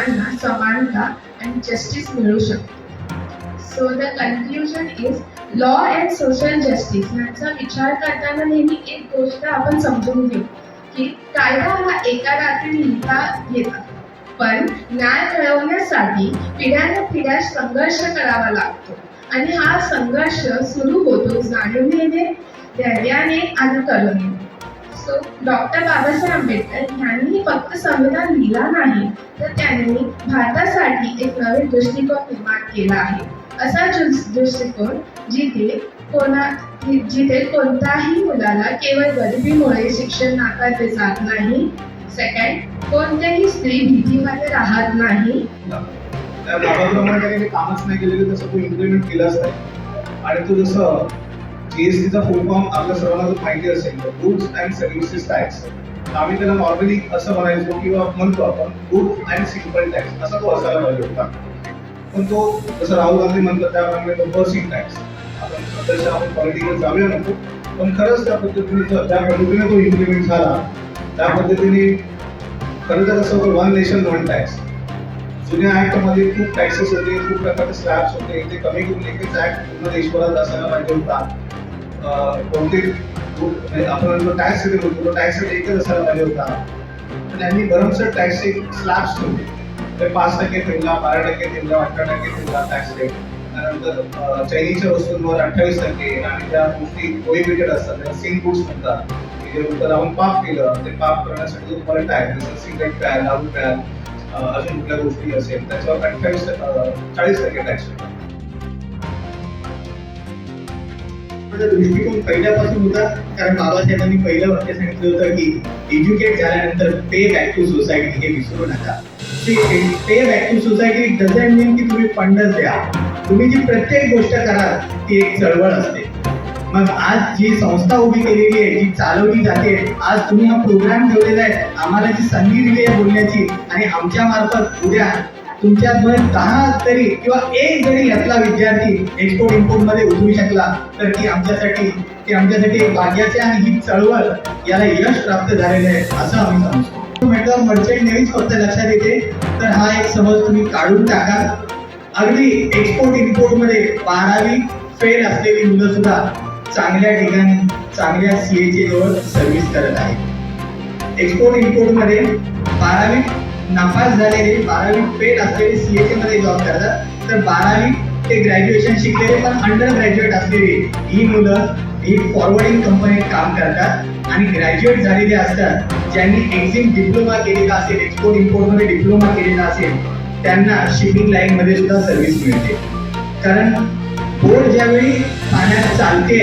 लोकांना समानता आणि जस्टिस मिळू शकते. So the conclusion is law and social justice यांचा विचार करताना नेहमी एक गोष्ट आपण समजून घेऊ की कायदा हा एका रात्री लिहिता येतात पण न्याय मिळवण्यासाठी पिढ्याने पिढ्या संघर्ष करावा लागतो आणि हा संघर्ष सुरू होतो जाणीवने धैर्याने आणि करुणेने सो डॉक्टर बाबासाहेब आंबेडकर यांनी फक्त संविधान लिहिला नाही तर त्यांनी भारतासाठी एक नवीन दृष्टिकोन निर्माण केला आहे. असा दृष्टिकोन जिथे कोणा जिथे कोणत्याही मुलाला केवळ गरिबीमुळे शिक्षण नाकारले जात नाही सेकंड कोणत्याही स्त्री भीतीमध्ये राहत नाही. कामच नाही केलेलं तसं तू इम्प्लिमेंट केलाच नाही. आणि तू जसं जीएसटीचा फुल फॉर्म आपल्या सर्वांना जर माहिती असेल गुड्स अँड सर्व्हिसेस टॅक्स आम्ही त्याला नॉर्मली असं म्हणायचो किंवा म्हणतो आपण गुड अँड सिंपल टॅक्स असा तो असायला पाहिजे होता. पण तो जसं राहुल गांधी म्हणतात त्याप्रमाणे तो बसिंग टॅक्स आपण सध्याच्या आपण पॉलिटिकल जाऊया नको. पण खरंच त्या पद्धतीने जो- त्या पद्धतीने तो इम्प्लिमेंट झाला. त्या पद्धतीने खरं तर असं होतं वन नेशन वन टॅक्स जुन्या ऍक्टमध्ये खूप टॅक्सेस होते खूप प्रकारचे स्लॅब्स होते ते कमी करून एकच ऍक्ट पूर्ण देशभरात असायला पाहिजे होता. कोणते म्हणजे आपण टॅक्स सिटी होतो तो टॅक्स रेट एकच असायला पाहिजे होता. त्यांनी भरमसाठ टॅक्सचे स्लॅब्स ठेवले. ते पाच टक्के ठेवला बारा टक्के ठेवला अठरा टक्के ठेवला टॅक्स रेट त्यानंतर अं, चैनीच्या वस्तूंवर अठ्ठावीस टक्के आणि त्या गोष्टी प्रोहिबिटेड असतात. त्याला सिंग गुड्स म्हणतात. की जे उत्तर आपण पाप केलं ते पाप करण्यासाठी जो तुम्हाला टॅक्स जसं सिगरेट प्याल दारू प्याल अजून कुठल्या गोष्टी असेल त्याच्यावर अठ्ठावीस चाळीस टक्के टॅक्स माझा दृष्टिकोन पहिल्यापासून होता कारण बाबासाहेबांनी पहिलं वाक्य सांगितलं होतं की एज्युकेट झाल्यानंतर पे बॅक टू सोसायटी हे विसरू नका. Pay back to society doesn't mean की तुम्ही फंडच द्या. तुम्ही जी प्रत्येक गोष्ट कराल ती एक चळवळ असते. मग आज जी संस्था उभी केलेली आहे जी चालवली जाते आज तुम्ही हा प्रोग्राम ठेवलेला आहे आम्हाला जी संधी दिली आहे बोलण्याची आणि आमच्या मार्फत उद्या तुमच्यात दहा तरी किंवा एक जरी यातला विद्यार्थी एक्सपोर्ट इम्पोर्टमध्ये उतरू शकला तर ती आमच्यासाठी ती आमच्यासाठी एक भाग्याचे आणि ही चळवळ याला यश प्राप्त झालेलं आहे असं आम्ही समजतो. म्हटलं मर्चंट नेहमीच फक्त लक्षात येते तर हा एक समज तुम्ही काढून टाका. अगदी एक्सपोर्ट इम्पोर्टमध्ये बारावी फेल असलेली मुलं सुद्धा चांगल्या ठिकाणी चांगल्या सीएचे जवळ सर्व्हिस करत आहेत. एक्सपोर्ट इम्पोर्टमध्ये बारावी नापास झालेले बारावी फेल असलेले सीएचे मध्ये जॉब करतात. तर बारावी ते ग्रॅज्युएशन शिकलेले पण अंडर ग्रॅज्युएट असलेली ही मुलं ही फॉरवर्डिंग कंपनीत काम करतात. आणि ग्रॅज्युएट झालेले असतात ज्यांनी एक्झिम डिप्लोमा केलेला असेल एक्सपोर्ट इम्पोर्टमध्ये डिप्लोमा केलेला असेल त्यांना शिपिंग लाईनमध्ये सुद्धा सर्व्हिस मिळते. कारण बोट ज्यावेळी पाण्यात चालते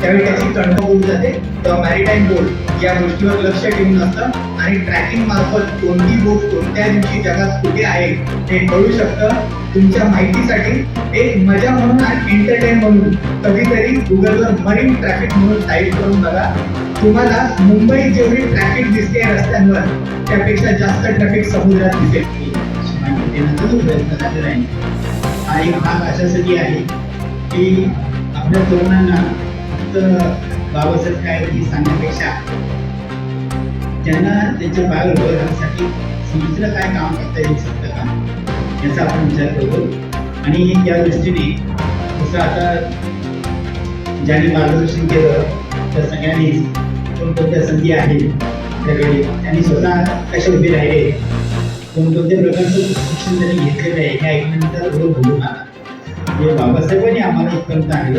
त्यावेळी त्याची कंट्रोल होऊन जाते. मॅरिटाईम बोर्ड या गोष्टीवर लक्ष ठेवून असतं. आणि ट्रॅकिंग मार्फत कोणती बोट कोणत्या दिवशी जगात कुठे आहे हे कळू शकतं. तुमच्या माहितीसाठी एक मजा म्हणून आणि एंटरटेन म्हणून कधीतरी गुगलवर मरीन ट्रॅफिक म्हणून टाईप करून बघा. तुम्हाला मुंबईत जेवढी ट्रॅफिक दिसते रस्त्यांवर त्यापेक्षा जास्त ट्रॅफिक समुद्रात दिसेल. आणि आहे हा एक भाग अशासाठी आहे की आपल्या तरुणांना फक्त बाबासाहेब काय हे सांगण्यापेक्षा त्यांना त्यांच्या पायावर उभारण्यासाठी राहण्यासाठी काय काम करता येऊ शकतं का याचा आपण विचार करतो आणि त्या दृष्टीने जसं आता ज्याने मार्गदर्शन केलं त्या सगळ्यांनीच कोणकोणत्या संधी आहेत त्याकडे त्यांनी स्वतः कसे उभे राहिले कोणकोणत्या प्रकारचं शिक्षण त्यांनी घेतलेलं आहे हे ऐकल्यानंतर रोज बोलू हे बाबासाहेबांनी आम्हाला इथपर्यंत आणलं.